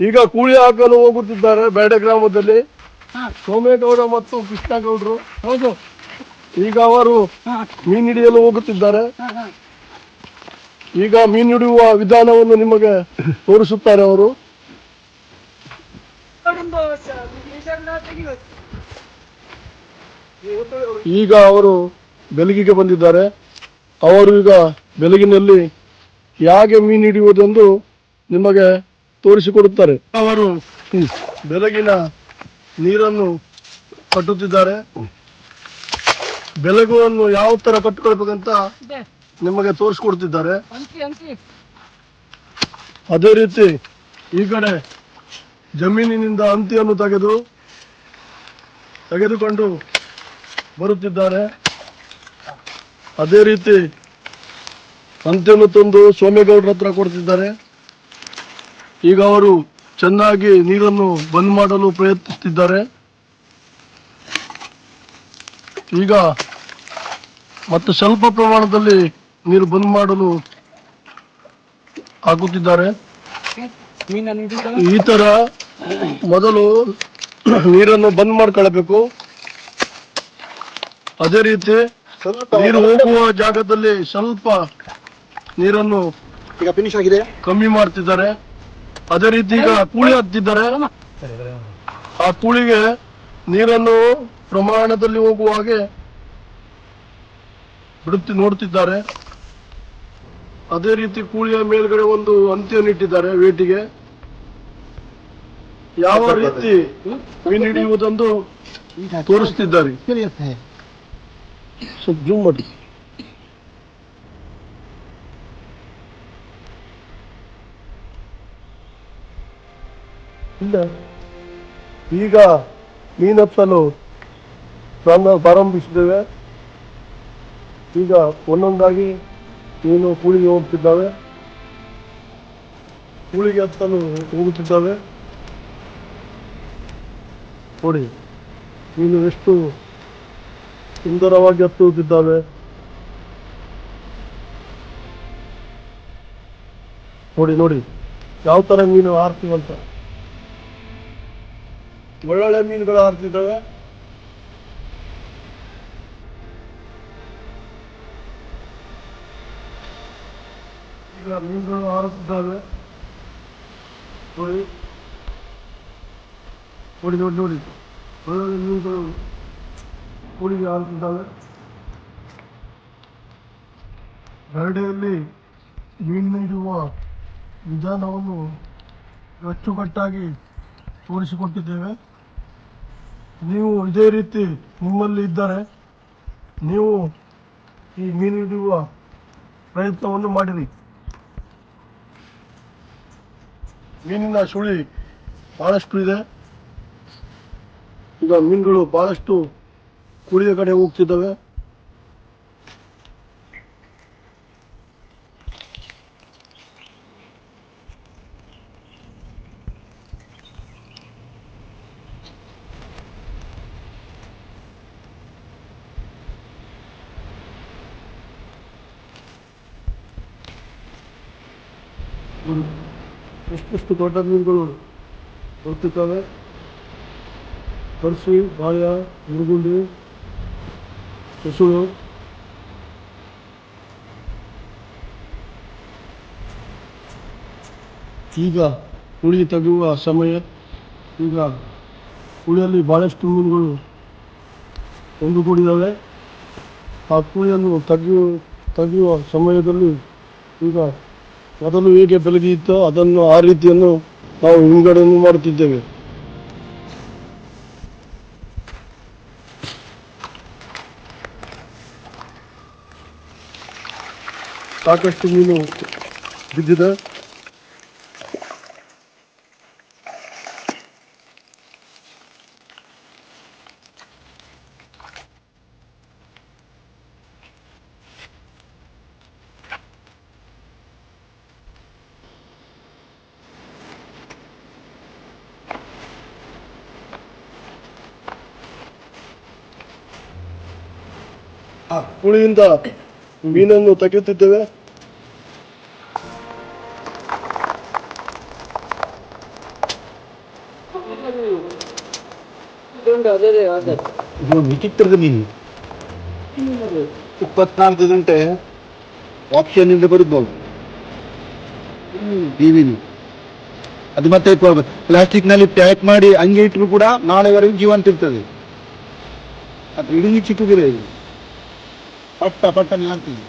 ಈಗ ಕೂಳಿ ಹಾಕಲು ಹೋಗುತ್ತಿದ್ದಾರೆ ಬೇಡ ಗ್ರಾಮದಲ್ಲಿ. ಸೋಮೇಗೌಡ ಮತ್ತು ಕೃಷ್ಣಗೌಡರು. ಹೌದು. ಈಗ ಅವರು ಮೀನು ಹಿಡಿಯಲು ಹೋಗುತ್ತಿದ್ದಾರೆ. ಈಗ ಮೀನು ಹಿಡಿಯುವ ವಿಧಾನವನ್ನು ನಿಮಗೆ ತೋರಿಸುತ್ತಾರೆ ಅವರು. ಈಗ ಅವರು ಬೆಲಗಿಗೆ ಬಂದಿದ್ದಾರೆ. ಅವರು ಈಗ ಬೆಲಗಿನಲ್ಲಿ ಹೇಗೆ ಮೀನು ಹಿಡಿಯುವುದೆಂದು ನಿಮಗೆ ತೋರಿಸಿಕೊಡುತ್ತಾರೆ. ಅವರು ಬೆಳಗಿನ ನೀರನ್ನು ಕಟ್ಟುತ್ತಿದ್ದಾರೆ. ಬೆಳಗುವನ್ನು ಯಾವ ತರ ಕಟ್ಟಿಕೊಳ್ಬೇಕಂತ ನಿಮಗೆ ತೋರಿಸ್ಕೊಡ್ತಿದ್ದಾರೆ ಅದೇ ರೀತಿ ಈ ಕಡೆ ಜಮೀನಿನಿಂದ ಅಂತಿಯನ್ನು ತೆಗೆದು ತೆಗೆದುಕೊಂಡು ಬರುತ್ತಿದ್ದಾರೆ. ಅದೇ ರೀತಿ ಅಂತ್ಯವನ್ನು ತಂದು ಸೋಮೇಗೌಡರ ಹತ್ರ ಕೊಡ್ತಿದ್ದಾರೆ ಈಗ ಅವರು ಚೆನ್ನಾಗಿ ನೀರನ್ನು ಬಂದ್ ಮಾಡಲು ಪ್ರಯತ್ನಿಸುತ್ತಿದ್ದಾರೆ. ಈಗ ಮತ್ತೆ ಸ್ವಲ್ಪ ಪ್ರಮಾಣದಲ್ಲಿ ನೀರು ಬಂದ್ ಮಾಡಲು ಹಾಕುತ್ತಿದ್ದಾರೆ ಈ ತರ ಮೊದಲು ನೀರನ್ನು ಬಂದ್ ಮಾಡ್ಕೊಳ್ಬೇಕು ಅದೇ ರೀತಿ ನೀರು ಹೋಗುವ ಜಾಗದಲ್ಲಿ ಸ್ವಲ್ಪ ನೀರನ್ನು ಈಗ ಫಿನಿಶ್ ಆಗಿದೆ. ಕಮ್ಮಿ ಮಾಡ್ತಿದ್ದಾರೆ. ಅದೇ. ರೀತಿ ಈಗ ಕೂಳಿ ಹತ್ತಿದ್ದಾರೆ ಆ ಕೂಳಿಗೆ ನೀರನ್ನು ಪ್ರಮಾಣದಲ್ಲಿ ಹೋಗುವ ಹಾಗೆ ಬಿಡುತ್ತಿ ನೋಡ್ತಿದ್ದಾರೆ ಅದೇ ರೀತಿ ಕೂಳಿಯ ಮೇಲ್ಗಡೆ ಒಂದು ಅಂತ್ಯವನ್ನು ಇಟ್ಟಿದ್ದಾರೆ ವೇಟಿಗೆ. ಯಾವ ರೀತಿ ಮೀನು ಹಿಡಿಯುವುದೆಂದು ತೋರಿಸ್ತಿದ್ದಾರೆ ತಿಳಿಯುತ್ತೆ ಸ್ವಲ್ಪ ಜೂಮ್ ಮಾಡಿ ಇಲ್ಲ. ಈಗ ಮೀನಪ್ಪಲು ಪ್ರಾರಂಭ ಪ್ರಾರಂಭಿಸಿದ್ದೇವೆ ಈಗ ಒಂದೊಂದಾಗಿ ಮೀನು ಕೂಳಿಗೆ ಹೋಗ್ತಿದ್ದಾವೆ. ಕೂಳಿಗೆ ಹತ್ತಲು ಹೋಗುತ್ತಿದ್ದಾವೆ. ನೋಡಿ, ಮೀನು ಎಷ್ಟು ಸುಂದರವಾಗಿ ಹತ್ತುತ್ತಿದ್ದಾವೆ. ನೋಡಿ ನೋಡಿ, ಯಾವ ಥರ ಮೀನು ಹಾರ್ತೀವಂತ ಒಳ್ಳೊಳ್ಳೆ ಮೀನುಗಳು ಹಾರ್ತಿದ್ದಾವೆ ಈಗ ಮೀನುಗಳು ಹಾರುತ್ತಿದ್ದಾವೆ. ನೋಡಿ. ನೋಡಿ ನೋಡಿ ನೋಡಿ. ಒಳ್ಳೊಳ್ಳೆ ಮೀನುಗಳು ಕೂಡಿಗೆ ಹಾರುತ್ತಿದ್ದಾವೆ. ಹರಡೆಯಲ್ಲಿ ಮೀನು ಇಡುವ ವಿಧಾನವನ್ನು ಅಚ್ಚುಕಟ್ಟಾಗಿ ತೋರಿಸಿಕೊಟ್ಟಿದ್ದೇವೆ. ನೀವು ಇದೇ ರೀತಿ ನಿಮ್ಮಲ್ಲಿ ಇದ್ದರೆ ನೀವು ಈ ಮೀನು ಹಿಡಿಯುವ ಪ್ರಯತ್ನವನ್ನು ಮಾಡಿರಿ. ಮೀನಿನ ಸುಳಿ ಭಾಳಷ್ಟು ಇದೆ. ಈಗ ಮೀನುಗಳು ಭಾಳಷ್ಟು ಕುಳಿಯ ಕಡೆ ಹೋಗ್ತಿದ್ದಾವೆ. ನೋಡಿ, ಎಷ್ಟೆಷ್ಟು ದೊಡ್ಡ ಮೀನುಗಳು ಬರ್ತಿದ್ದಾವೆ ಕರ್ಸಿ ಬಾಯ ಮುರುಗುಂಡಿ ಕೆಸುಳು ಈಗ ಹುಳಿ ತೆಗೆಯುವ ಸಮಯ. ಈಗ ಹುಳಿಯಲ್ಲಿ ಭಾಳಷ್ಟು ಮೀನುಗಳು ಒಂದುಗೂಡಿದ್ದಾವೆ. ಆ ಕುಳಿಯನ್ನು ತೆಗೆಯುವ ತೆಗೆಯುವ ಸಮಯದಲ್ಲಿ ಈಗ ಮೊದಲು ಹೇಗೆ ಬೆಳಗಿತ್ತೋ ಅದನ್ನು ಆ ರೀತಿಯನ್ನು ನಾವು ವಿಂಗಡಣೆ ಮಾಡುತ್ತಿದ್ದೇವೆ. ಸಾಕಷ್ಟು ಮೀನು ಬಿದ್ದಿದೆ. ಆ ಕುಳಿಯಿಂದ ಮೀನನ್ನು ತೆಗೆಯುತ್ತಿದ್ದೇವೆ. ಇದು ವಿಚಿತ್ರದ ಮೀನು. ಇಪ್ಪತ್ನಾಲ್ಕು ಗಂಟೆ ಆಪ್ಷನ್ ಇಂದ ಬರುದ್ಬೋದು ಅದು ಮತ್ತೆ ಪ್ಲಾಸ್ಟಿಕ್ನಲ್ಲಿ ಪ್ಯಾಕ್ ಮಾಡಿ ಹಂಗೆ ಇಟ್ಟರು ಕೂಡ ನಾಳೆವರೆಗೂ ಜೀವಂತ ಇರ್ತದೆ. ಅದು ಇಡೀ ಚಿಕ್ಕದಿಲ್ಲ ಇದು. पट्टा पट्टा मिलाती है